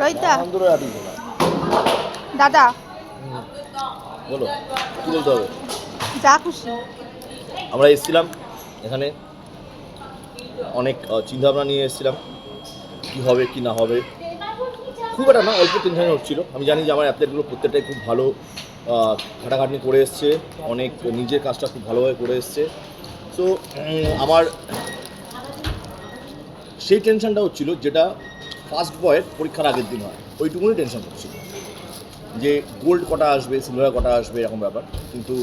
রোহিতা। দাদা। বলো কী বলতে হবে? যা খুশি। আমরা এসেছিলাম এখানে। অনেক চিন্তাভাবনা নিয়ে এসেছিলাম। কি হবে কি না হবে। খুব একটা না অল্প টেনশন হচ্ছিল। আমি জানি যে আমার অ্যাথলেটগুলো প্রত্যেকটাই খুব ভালো খাটাখাটনি করে এসছে। অনেক নিজের কাজটা খুব ভালোভাবে করে এসছে। সো আমার সেই টেনশনটা হচ্ছিল যেটা ফার্স্ট বয়ের পরীক্ষার আগের দিন হয়। ওইটুকুনি টেনশন হচ্ছিল। যে গোল্ড কটা আসবে সিলভার কটা আসবে, এরকম ব্যাপার। কিন্তু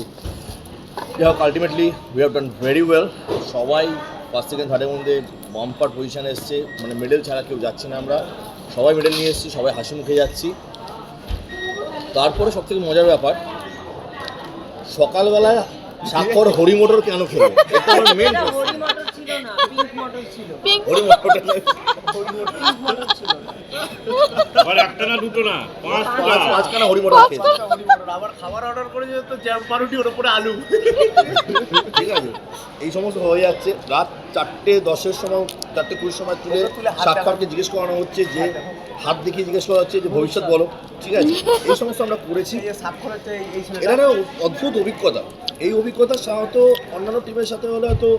যাই হোক ultimately we have done very well সবাই ফার্স্ট সেকেন্ড থার্ডের মধ্যে বাম্পার পজিশানে এসছে। মানে মেডেল ছাড়া কেউ যাচ্ছে না আমরা। সবাই মেডেল নিয়ে এসেছি, সবাই হাসি মুখে যাচ্ছি। তারপরে সব থেকে মজার ব্যাপার, সকালবেলায় স্বাক্ষর হরি মোটর কেন খেলে মেন একটা না দুটো না? পাঁচটা। পাঁচখানা হরি আবার খাবার অর্ডার করে তো জ্যাম পাউরুটি ওর উপরে আলু। ঠিক আছে। এই সমস্ত হয়ে যাচ্ছে। রাত চারটে দশের সময় চারটে কুড়ির সময় তুলে সাক্ষরকে জিজ্ঞেস করানো হচ্ছে যে হাত দেখিয়ে জিজ্ঞেস করা হচ্ছে যে ভবিষ্যৎ বলো। ঠিক আছে। এই সমস্ত আমরা করেছি। এটা না অদ্ভুত অভিজ্ঞতা। এই অভিজ্ঞতা সাধারণত অন্যান্য টিমের সাথে হলে হয়তো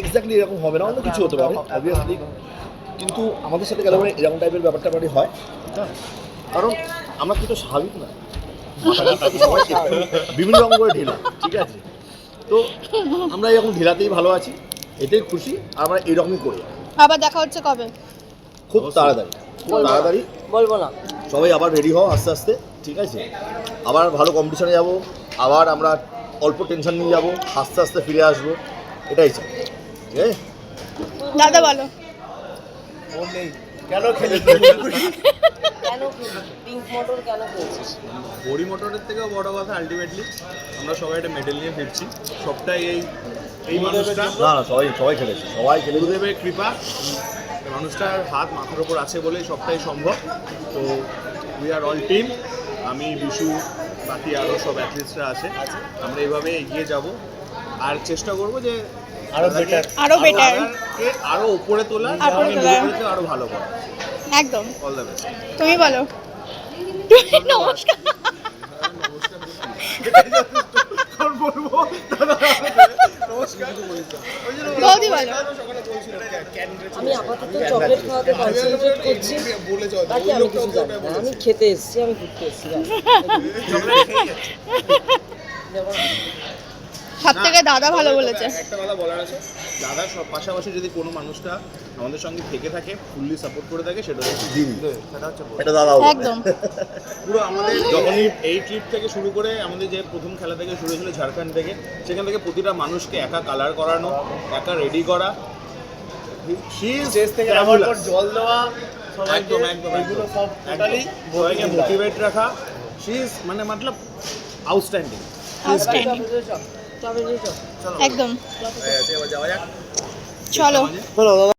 এক্স্যাক্টলি এরকম হবে না অন্য কিছু হতে পারে অবভিয়াসলি কিন্তু আমাদের সাথে গেলে এরকম টাইপের ব্যাপারটা মানে হয়। কারণ আমরা কিন্তু স্বাভাবিক না। বিভিন্ন রকম করে ঢিলা ঠিক আছে? তো আমরা এরকম ঢিলাতেই ভালো আছি এটাই খুশি আর আমরা এরকমই করি আবার দেখা হচ্ছে কবে? খুব তাড়াতাড়ি খুব তাড়াতাড়ি। বলব না। সবাই আবার রেডি হও আস্তে আস্তে ঠিক আছে? আবার ভালো কম্পিটিশনে যাব আবার আমরা অল্প টেনশন নিয়ে যাব আস্তে আস্তে ফিরে আসব এটাই চাই। দাদা বলো। কেন খেলি? কেন পিঙ্ক মটর কেন খেয়েছিস হরি মোটরের থেকেও বড় কথা আলটিমেটলি আমরা সবাই একটা মেডেল নিয়ে ফিরছি। সবটাই এই এই মানুষটা। না না সবাই সবাই খেলেছে। সবাই খেলেছে। গুরুদেবের কৃপা। মানুষটার হাত মাথার উপর আছে বলেই সবটাই সম্ভব। তো উই আর অল টিম আমি বিশু বাকি আরও সব অ্যাথলিটসরা আছে। আমরা এইভাবে এগিয়ে যাব। আর চেষ্টা করব যে আরও বেটার আরও বেটার আরও উপরে তোলা আরও তোলা। আরও ভালো করা। একদম। অল দ্য বেস্ট তুমি বলো। নমস্কার। আমি আপাতত চকলেট খাওয়াতে কনসেন্ট্রেট করছি। বাকি আমি কিছু জানি না। আমি খেতে এসেছি আমি ঘুরতে এসেছি। সব থেকে দাদা ভালো বলেছে। একটা কথা বলার আছে। দাদার সব পাশাপাশি যদি কোনো মানুষটা আমাদের সঙ্গে থেকে থাকে ফুললি সাপোর্ট করে থাকে সেটা হচ্ছে দিদি সেটা হচ্ছে এটা দাদা একদম। পুরো আমাদের যখনই এই ট্রিপ থেকে শুরু করে আমাদের যে প্রথম খেলা থেকে শুরু হয়েছিল ঝাড়খণ্ড থেকে সেখান থেকে প্রতিটা মানুষকে একা কালার করানো একা রেডি করা। থেকে. জল দেওয়া একদম একদম এগুলো সব টোটালি মোটিভেট রাখা। শি ইজ মানে মতলব আউটস্ট্যান্ডিং আউটস্ট্যান্ডিং একদম। যাক। চলো।